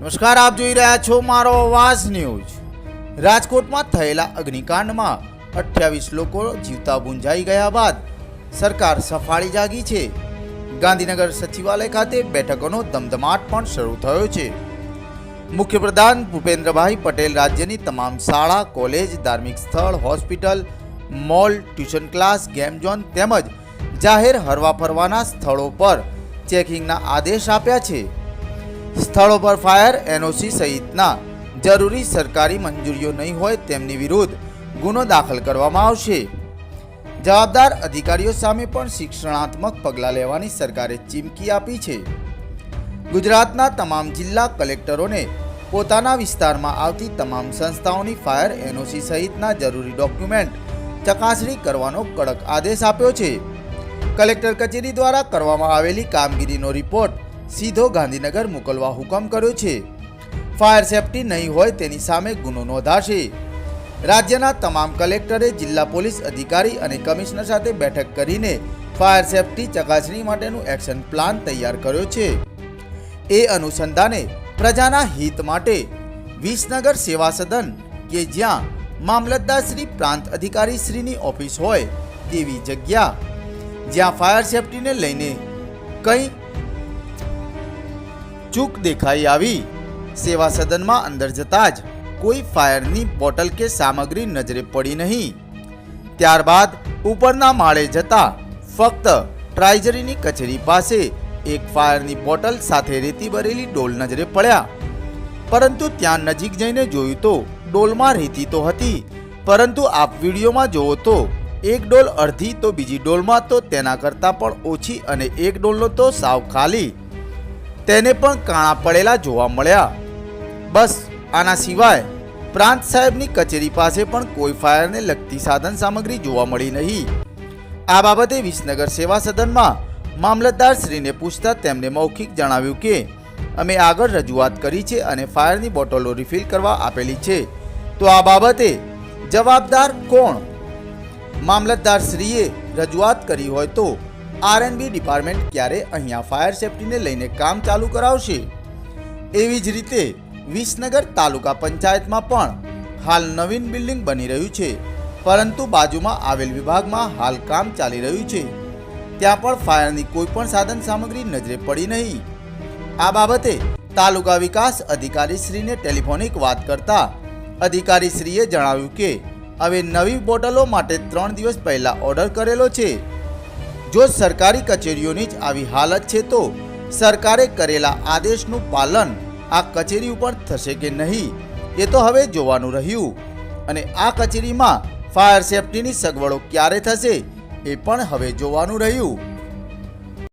નમસ્કાર, આપ જોઈ રહ્યા છો મારો અવાજ ન્યૂઝ. રાજકોટમાં થયેલા અગ્નિકાંડમાં અઠ્યાવીસ લોકો જીવતા બુંજાઈ ગયા બાદ સરકાર સફાળી જાગી છે. ગાંધીનગર સચિવાલય ખાતે બેઠકોનો ધમધમાટ પણ શરૂ થયો છે. મુખ્યપ્રધાન ભૂપેન્દ્રભાઈ પટેલ રાજ્યની તમામ શાળા, કોલેજ, ધાર્મિક સ્થળ, hospital, mall, tuition class, game zone તેમજ જાહેર હરવા ફરવાના સ્થળો પર ચેકિંગના આદેશ આપ્યા છે. સ્થળો પર ફાયર, એનઓસી સહિતના જરૂરી સરકારી મંજૂરીઓ નહીં હોય તેમની વિરુદ્ધ ગુનો દાખલ કરવામાં આવશે. જવાબદાર અધિકારીઓ સામે પણ શિક્ષણાત્મક પગલાં લેવાની સરકારે ચીમકી આપી છે. ગુજરાતના તમામ જિલ્લા કલેક્ટરોને પોતાના વિસ્તારમાં આવતી તમામ સંસ્થાઓની ફાયર, એનઓસી સહિતના જરૂરી ડોક્યુમેન્ટ ચકાસણી કરવાનો કડક આદેશ આપ્યો છે. કલેક્ટર કચેરી દ્વારા કરવામાં આવેલી કામગીરીનો રિપોર્ટ સીધો ગાંધીનગર મોકલવા હુકમ કર્યો છે. ફાયર સેફટી નહીં હોય તેની સામે ગુનો નોંધાશે. રાજ્યના તમામ કલેક્ટરે જિલ્લા પોલીસ અધિકારી અને કમિશનર સાથે બેઠક કરીને ફાયર સેફટી ચકાસણી માટેનું એક્શન પ્લાન તૈયાર કર્યો છે. એ અનુસંધાને પ્રજાના હિત માટે વિસનગર સેવા સદન, કે જ્યાં મામલતદાર શ્રી પ્રાંત અધિકારી શ્રીની ઓફિસ હોય, તેવી જગ્યા. જ્યાં ફાયર સેફટીને લઈને કંઈ ચૂક દેખાઈ આવી. સેવા સદનમાં અંદર જતા જ કોઈ ફાયરની બોટલ કે સામગ્રી નજરે પડી નહીં. ત્યારબાદ ઉપરના માળે જતા ફક્ત ટ્રાઇઝરીની કચેરી પાસે એક ફાયરની બોટલ સાથે રેતી ભરેલી ડોલ નજરે પડ્યા. પરંતુ ત્યાં નજીક જઈને જોયું તો ડોલમાં રેતી તો હતી, પરંતુ આપ વિડીયોમાં જુઓ તો એક ડોલ અડધી તો બીજી ડોલમાં તો તેના કરતાં પણ ઓછી અને એક ડોલનો તો સાવ ખાલી તેને પણ કાણા પડેલા જોવા મળ્યા. બસ, આના સિવાય પ્રાંત સાહેબની કચેરી પાસે પણ કોઈ ફાયરને લગતી સાધન સામગ્રી જોવા મળી નહીં. આ બાબતે વિસનગર સેવા સદનમાં મામલતદાર શ્રીને પૂછતા તેમને મૌખિક જણાવ્યું કે, અમે આગળ રજૂઆત કરી છે અને ફાયરની બોટલો રિફિલ કરવા આપેલી છે. તો આ બાબતે જવાબદાર કોણ? મામલતદાર શ્રીએ રજૂઆત કરી હોય તો આરએનબી ડિપાર્ટમેન્ટ ક્યારે અહીંયા ફાયર સેફટીને લઈને કામ ચાલુ કરાવશે? એવી જ રીતે વિસનગર તાલુકા પંચાયતમાં પણ હાલ નવીન બિલ્ડિંગ બની રહ્યું છે. પરંતુ બાજુમાં આવેલ વિભાગમાં હાલ કામ ચાલી રહ્યું છે. ત્યાં પણ ફાયરની કોઈ પણ સાધન સામગ્રી નજરે પડી નહીં. આ બાબતે તાલુકા વિકાસ અધિકારીશ્રીને ટેલિફોનિક વાત કરતા અધિકારીશ્રીએ જણાવ્યું કે, હવે નવી બોટલો માટે ત્રણ દિવસ પહેલાં ઓર્ડર કરેલો છે. જો સરકારી કચેરીઓની જ આવી હાલત છે તો સરકારે કરેલા આદેશનું પાલન આ કચેરી ઉપર થશે કે નહીં, એ તો હવે જોવાનું રહ્યું. અને આ કચેરીમાં ફાયર સેફટીની સગવડો ક્યારે થશે, એ પણ હવે જોવાનું રહ્યું.